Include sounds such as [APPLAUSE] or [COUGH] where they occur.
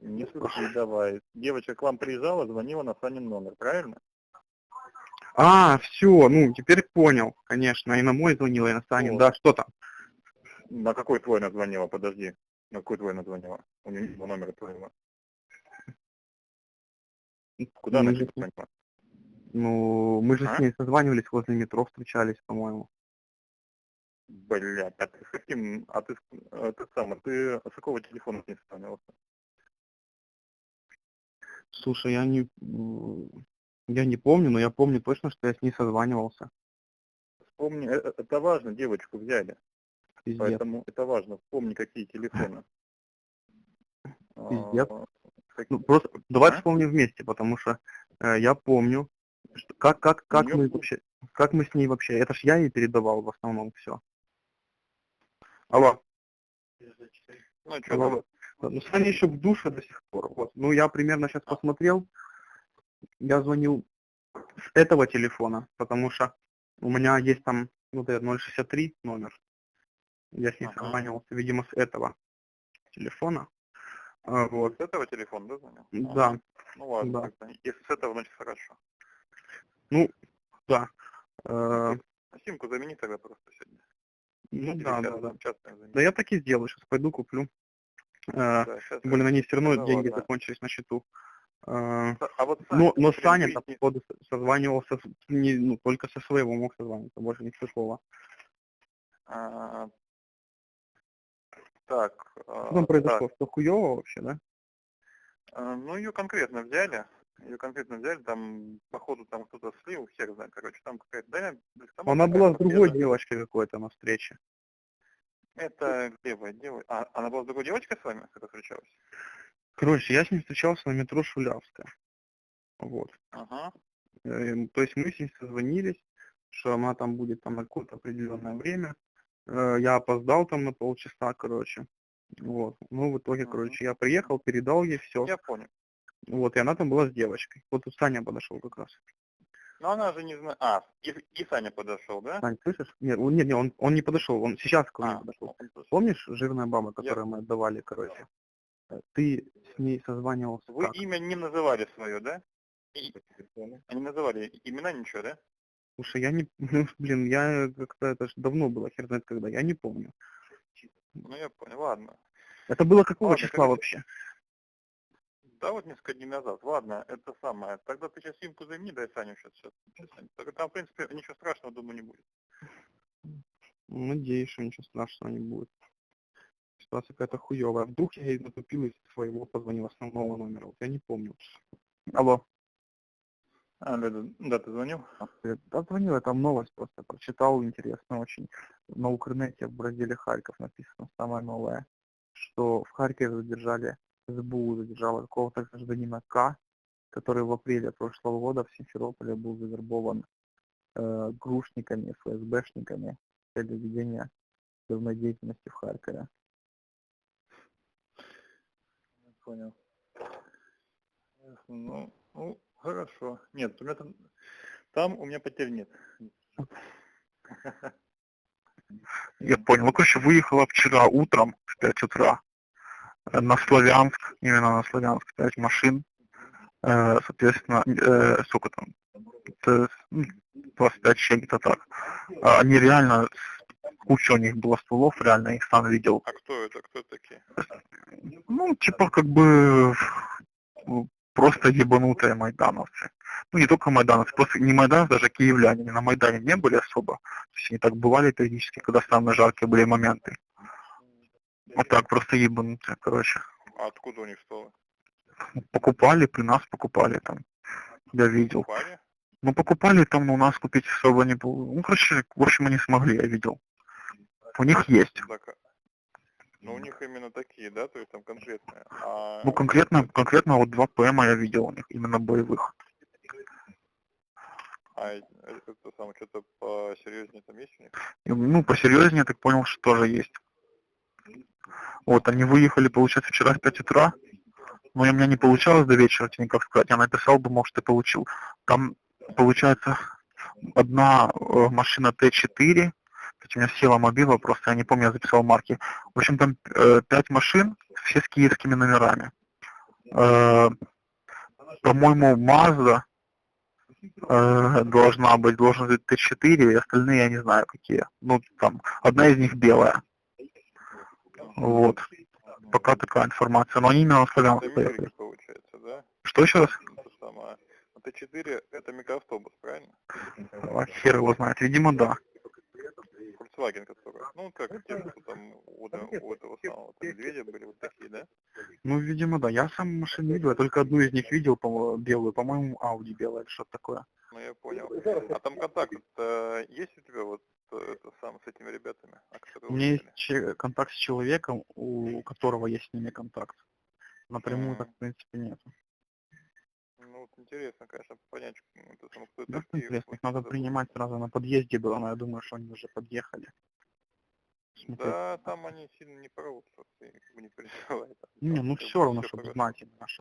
Не суди, давай. Девочка к вам приезжала, звонила на Санин номер, правильно? А, все, ну, теперь понял, конечно. И на мой звонила, и на Санин. Вот. Да, что там? На какой твой назвонила, подожди. На какой твой назвонила? У нее нет номера твоего. Куда мы она же, тебе звонила? ну, мы же А? с ней созванивались возле метро, встречались, по-моему. Блядь, а ты с каким, а ты, э, ты сам, а ты с какого телефона с ней созванивался? Слушай, я не... Я не помню, но я помню точно, что я с ней созванивался. Вспомни, э, э, это важно, девочку взяли, Пиздец. поэтому это важно, вспомни, какие телефоны. [LAUGHS] Пиздец. А, как- Ну, просто давай А? вспомним вместе, потому что э, я помню, что, как, как, как мы вообще, как мы с ней вообще, это ж я ей передавал в основном все. Алло, Ну, что алло. Ну, Саня еще в душе до сих пор. Вот. Ну, я примерно сейчас посмотрел, я звонил с этого телефона, потому что у меня есть там вот этот 063 номер. Я с ней Ага. созванивался, видимо, с этого телефона. А, вот. с этого телефона, да, звонил? Да, Ну ладно, да. если с этого, значит хорошо. да. Э, симку замени тогда просто сегодня. ну да, да, да. Да я так и сделаю, сейчас пойду куплю. Э, Да, Тем более на ней все равно деньги ладно. закончились на счету. Э, я- А вот Но, но блин, Саня там, походу, со- созванивался с- не, ну, только со своего мог созваниваться, больше ни с какого. А, Так. а, Что там произошло? так, Что хуево вообще, да? а, Ну, ее конкретно взяли. Ее конкретно взяли, там, походу, там кто-то слил, хер знает, короче, там какая-то, да, там Она была с другой девочкой какой-то на встрече. Это левая девочка. А, она была с другой девочкой с вами, когда встречалась? Короче, я с ним встречался на метро Шулявская. Вот. Ага. Э, То есть мы с ним созвонились, что она там будет там на какое-то определенное время. Э, Я опоздал там на полчаса, короче. Вот. Ну, в итоге, Мгм. короче, я приехал, передал ей все. Я понял. Вот, и она там была с девочкой. Вот тут Саня подошел как раз. Но она же не знает. А, и, и Саня подошел, да? Сань, слышишь? Нет, он, нет, нет, он, он не подошел, он сейчас ко мне А, подошел. он. Помнишь, жирная баба, которую мы отдавали, короче? Э, Ты с ней созванивался Вы как? имя не называли свое, да? И- Они называли имена ничего, да? Слушай, я не... Ну, блин, я как-то... Это ж давно было, хер знает когда, я не помню. Ну я понял, ладно. Это было какого Ладно, числа короче, вообще? Да вот несколько дней назад. Ладно, это самое. Тогда ты сейчас симку займи, дай Саню сейчас. сейчас. Тогда там, в принципе, ничего страшного, думаю, не будет. Надеюсь, что ничего страшного не будет. Ситуация какая-то хуевая. Вдруг я ей натупил из своего позвонил основного номера. Вот я не помню. Алло. А, да, да, да, ты звонил? Я звонил, я там новость просто прочитал, интересно очень. На Укрнете в разделе Харьков написано самое новое, что в Харькове задержали, СБУ задержала какого-то гражданина К, который в апреле прошлого года в Симферополе был завербован э, грушниками, ФСБшниками целью ведения взрывной деятельности в Харькове. Понял. Ну, ну, хорошо. Нет, у меня там, там у меня потерь нет. Я понял. Ну, короче, выехала вчера утром в 5 утра на Славянск, именно на Славянск, 5 машин. Э, Соответственно, э, сколько там? Это, ну, 25 чем-то так. А Они реально, куча у них было стволов, реально, их сам видел. А кто это? Кто такие? Ну, типа, как бы, просто ебанутые майдановцы. Ну, не только майдановцы, просто не майдановцы, даже киевляне. Они на Майдане не были особо. То есть они так бывали периодически, когда самые жаркие были моменты. Вот так, просто ебанутые, короче. А откуда у них стволы? Покупали, при нас покупали там. Я видел. Паре? Ну, покупали там, но у нас купить особо не было. Ну, короче, в общем, они смогли, я видел. У них есть. Так, а- ну у них именно такие, да, то есть там конкретные. А Ну, конкретно, конкретно вот два ПМа я видел у них, именно боевых. А это самое, что-то посерьезнее там есть у них? Ну, посерьезнее, я так понял, что тоже есть. Вот, они выехали, получается, вчера в 5 утра. Но у меня не получалось до вечера, тебе никак сказать. Я написал, думал, что ты получил. Там, получается, одна э, машина Т4. Кстати, у меня села мобила, просто я не помню, я записал марки. В общем, там э, 5 машин, все с киевскими номерами. Э, по-моему, Mazda э, должна быть, должен быть Т4, и остальные я не знаю какие. Ну, там, одна из них белая. Вот. Пока такая информация. Но они именно на славянск поехали. Получается, да? Что еще раз? А Т4 это микроавтобус, правильно? А, Хер его знает. Видимо, да. Volkswagen, который. Ну, как те, что там у, этого- у этого самого там, медведя были вот такие, да? Ну, видимо, да. Я сам машин не видел, я только одну из них видел, по белую, по-моему, Audi белая или что-то такое. Ну, я понял. А там контакт э, есть у тебя вот э, это сам с этими ребятами? У меня есть контакт с человеком, у которого есть с ними контакт. Напрямую так, в принципе, нет. Ну, вот интересно, конечно, понять, это само, кто Да, такие. интересно, их надо это- принимать сразу на подъезде было, но я думаю, что они уже подъехали. Смотреть. Да, там они сильно не порвут, что ты не переживай. там- Не, ну всё- все равно, чтобы знать именно, что